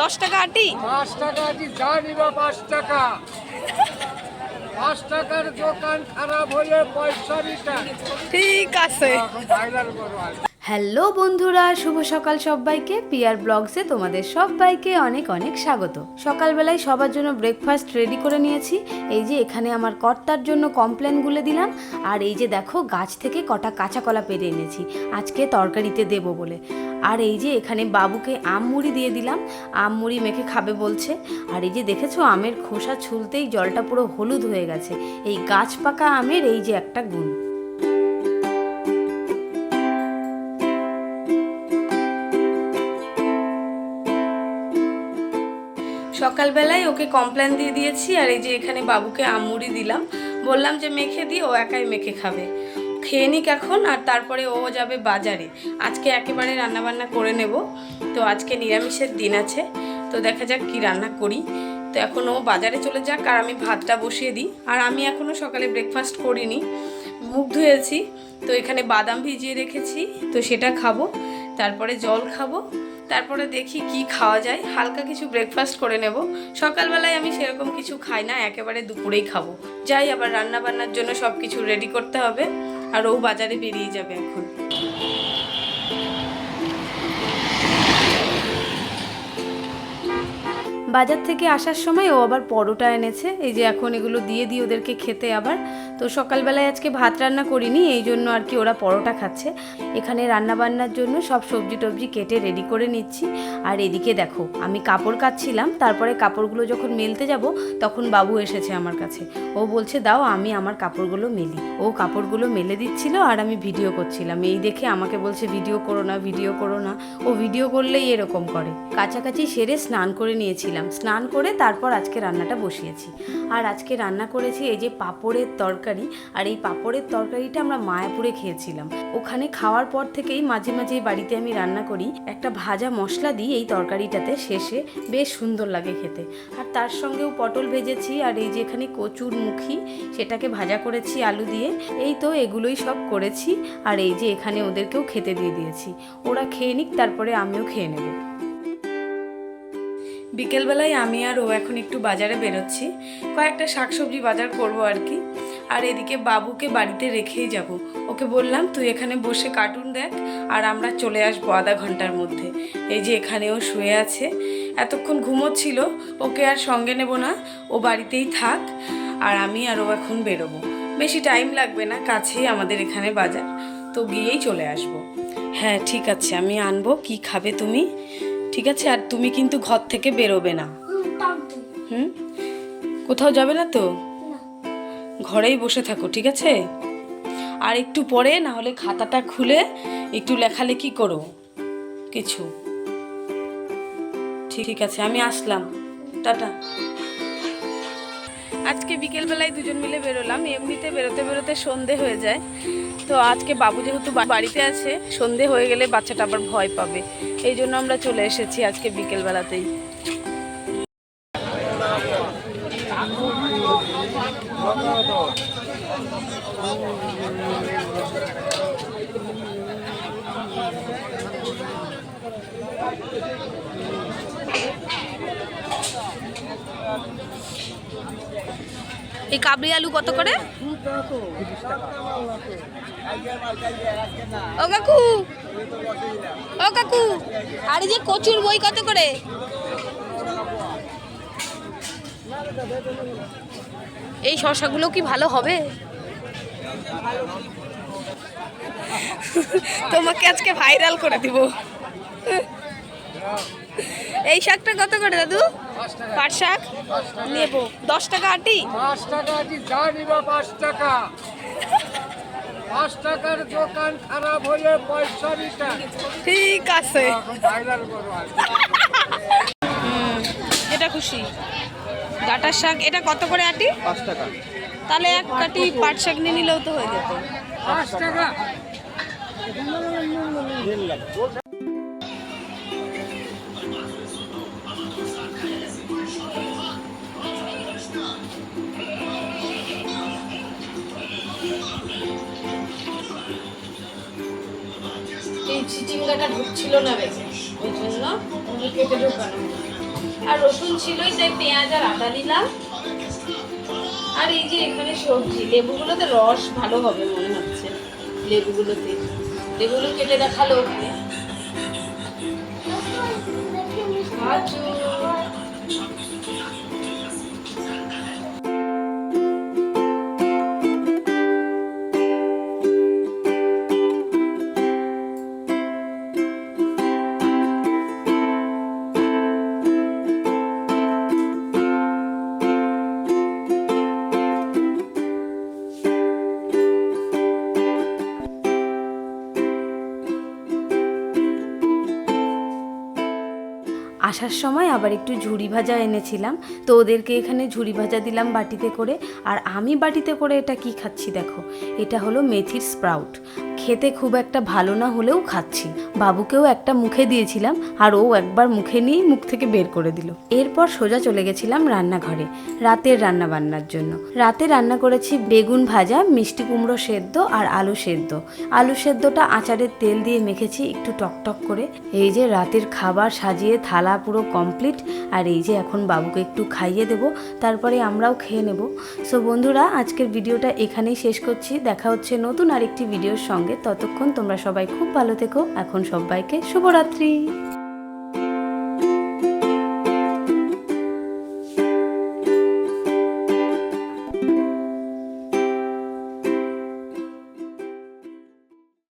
দশ টাকা আটি? পাঁচ টাকা আটি যা নিবা পাঁচ টাকা। পাঁচ টাকার দোকান খারাপ হলে পয়সা রিটার্ন ঠিক আছে। ভাইরাল করো হ্যালো বন্ধুরা, শুভ সকাল সবাইকে। পিয়ার ব্লগসে তোমাদের সবাইকে অনেক অনেক স্বাগত। সকালবেলায় সবার জন্য ব্রেকফাস্ট রেডি করে নিয়েছি। এই যে এখানে আমার কর্তার জন্য কমপ্লেন গুলে দিলাম। আর এই যে দেখো, গাছ থেকে কটা কাঁচা কলা পেরে এনেছি। আজকে তরকারিতে দেবো বলে। আর এই যে এখানে বাবুকে আম মুড়ি দিয়ে দিলাম। আম মুড়ি মেখে খাবে বলছে। আর এই যে দেখেছ, আমের খোসা ছুলতেই জলটা পুরো হলুদ হয়ে গেছে। এই গাছ পাকা আমের এই যে একটা গুণ। সকালবেলায় ওকে কমপ্লেন দিয়ে দিয়েছি আর এই যে এখানে বাবুকে আমুড়ি দিলাম। বললাম যে, মেখে দিই, ও একাই মেখে খাবে। খেয়ে নিক এখন, আর তারপরে ও যাবে বাজারে। আজকে একেবারে রান্নাবান্না করে নেব। তো আজকে নিরামিষের দিন আছে। তো দেখা যাক কি রান্না করি। তো এখন ও বাজারে চলে যাক, আর আমি ভাতটা বসিয়ে দিই। আর আমি এখনও সকালে ব্রেকফাস্ট করিনি। মুখ ধুয়েছি, তো এখানে বাদাম ভিজিয়ে রেখেছি, তো সেটা খাব। তারপরে জল খাব, তারপরে দেখি কি খাওয়া যায়। হালকা কিছু ব্রেকফাস্ট করে নেব। সকালবেলায় আমি সেরকম কিছু খাই না, একেবারে দুপুরেই খাব। যাই, আবার রান্না বান্নার জন্য সব কিছু রেডি করতে হবে, আর ও বাজারে বেরিয়ে যাবে এখন। বাজার থেকে আসার সময় ও আবার পরোটা এনেছে। এই যে এখন এগুলো দিয়ে দিই ওদেরকে খেতে আবার। তো সকালবেলায় আজকে ভাত রান্না করিনি, এই জন্য আর কি ওরা পরোটা খাচ্ছে। এখানে রান্না বান্নার জন্য সব সবজি টবজি কেটে রেডি করে নিচ্ছি। আর এদিকে দেখো, আমি কাপড় কাচ্ছিলাম, তারপরে কাপড়গুলো যখন মেলতে যাব, তখন বাবু এসেছে আমার কাছে। ও বলছে, দাও, আমি আমার কাপড়গুলো মেলি। ও কাপড়গুলো মেলে দিচ্ছিল আর আমি ভিডিও করছিলাম। এই দেখে আমাকে বলছে, ভিডিও করো না, ভিডিও করো না। ও ভিডিও করলেই এরকম করে। কাছাকাছি সেরে স্নান করে নিয়েছিলাম। স্নান করে তারপর আজকে রান্নাটা বসিয়েছি। আর আজকে রান্না করেছি এই যে পাঁপড়ের তরকারি আর এই পাঁপড়ের তরকারিটা আমরা মায়াপুরে খেয়েছিলাম। ওখানে খাওয়ার পর থেকেই মাঝে মাঝে বাড়িতে আমি রান্না করি। একটা ভাজা মশলা দিই এই তরকারিটাতে শেষে বেশ সুন্দর লাগে খেতে। আর তার সঙ্গেও পটল ভেজেছি আর এই যে এখানে কচুর মুখি, সেটাকে ভাজা করেছি আলু দিয়ে। এই তো এগুলোই সব করেছি আর এই যে এখানে ওদেরকেও খেতে দিয়ে দিয়েছি। ওরা খেয়ে নিক, তারপরে আমিও খেয়ে নেব। বিকেলবেলায় আমি আর ও এখন একটু বাজারে বেরোচ্ছি। কয়েকটা শাকসবজি বাজার করব আর কি। আর এদিকে বাবুকে বাড়িতে রেখেই যাব। ওকে বললাম তুই এখানে বসে কার্টুন দেখ আর আমরা চলে আসব আধা ঘণ্টার মধ্যে। এই যে এখানেও শুয়ে আছে। এতক্ষণ ঘুমোচ্ছিল ওকে আর সঙ্গে নেব না। ও বাড়িতেই থাক আর আমি আর ও এখন বেরোবো। বেশি টাইম লাগবে না কাছেই আমাদের এখানে বাজার। তো গিয়েই চলে আসব। হ্যাঁ ঠিক আছে আমি আনব। কি খাবে তুমি? ঠিক আছে আর তুমি কিন্তু ঘর থেকে বেরোবে না। হুম? কোথাও যাবে না তো? ঘরেই বসে থাকো, ঠিক আছে? আর একটু পরে, না হলে খাতাটা খুলে একটু লেখালেখি করো। কিছু। ঠিক আছে, আমি আসলাম। টাটা। আজকে বিকেলবেলায় দুজন মিলে বেরোলাম। এমনিতে বেরোতে বেরোতে সন্ধে হয়ে যায়। তো আজকে বাবু যেহেতু বাড়িতে আছে, সন্ধে হয়ে গেলে বাচ্চাটা আবার ভয় পাবে। এই জন্য আমরা চলে এসেছি আজকে বিকেলবেলাতেই। এই কাবলি আলু কত করে? ও কাকু। ও কাকু, আর যে কচুর বই কত করে? এই শশাগুলো কি ভালো হবে? তোমাকে আজকে ভাইরাল করে দিব। এই শাকটা কত করে দাদু? পাট শাক? নেব দশ টাকা আটি? পাঁচ টাকা আটি যা নিবা পাঁচ টাকা। পাঁচ টাকার দোকান খারাপ হলে পয়সা রিটার্ন ঠিক আছে। এটা খুশি। ডাটার শাক এটা কত করে আটি? পাঁচ টাকা। তাহলে এক কাটি পাট শাক নিয়ে নিলেও তো হয়ে যেত। পাঁচ টাকা। এই চিচিঙ্গাটা ঢুকছিল না বেশি ওই জন্য কেটে ঢোকানো আর রসুন ছিলই তাই পেঁয়াজ আর আদা দিলাম আর এই যে এখানে সবজি, লেবুগুলোতে রস ভালো হবে মনে হচ্ছে, লেবুগুলোতে। লেবুগুলো কেটে দেখাল ওখানে। আসার সময় আবার একটু ঝুড়ি ভাজা এনেছিলাম। তো ওদেরকে এখানে ঝুড়ি ভাজা দিলাম বাটিতে করে। আর আমি বাটিতে করে এটা কি খাচ্ছি দেখো, এটা হলো মেথির স্প্রাউট। খেতে খুব একটা ভালো না হলেও খাচ্ছি। বাবুকেও একটা মুখে দিয়েছিলাম, আর ও একবার মুখে নিয়েই মুখ থেকে বের করে দিল। এরপর সোজা চলে গেছিলাম রান্নাঘরে, রাতের রান্না বান্নার জন্য। রাতে রান্না করেছি বেগুন ভাজা, মিষ্টি কুমড়ো সেদ্ধ আর আলু সেদ্ধ। আলু সেদ্ধটা আচারের তেল দিয়ে মেখেছি একটু টকটক করে। এই যে রাতের খাবার সাজিয়ে থালা পুরো কমপ্লিট আর এই যে এখন বাবুকে একটু খাইয়ে দেব, তারপরে আমরাও খেয়ে নেব। সো বন্ধুরা, আজকের ভিডিওটা এখানেই শেষ করছি। দেখা হচ্ছে নতুন আরেকটি ভিডিওর সঙ্গে। ততক্ষণ তোমরা সবাই খুব ভালো থেকো। এখন সবাইকে শুভরাত্রি।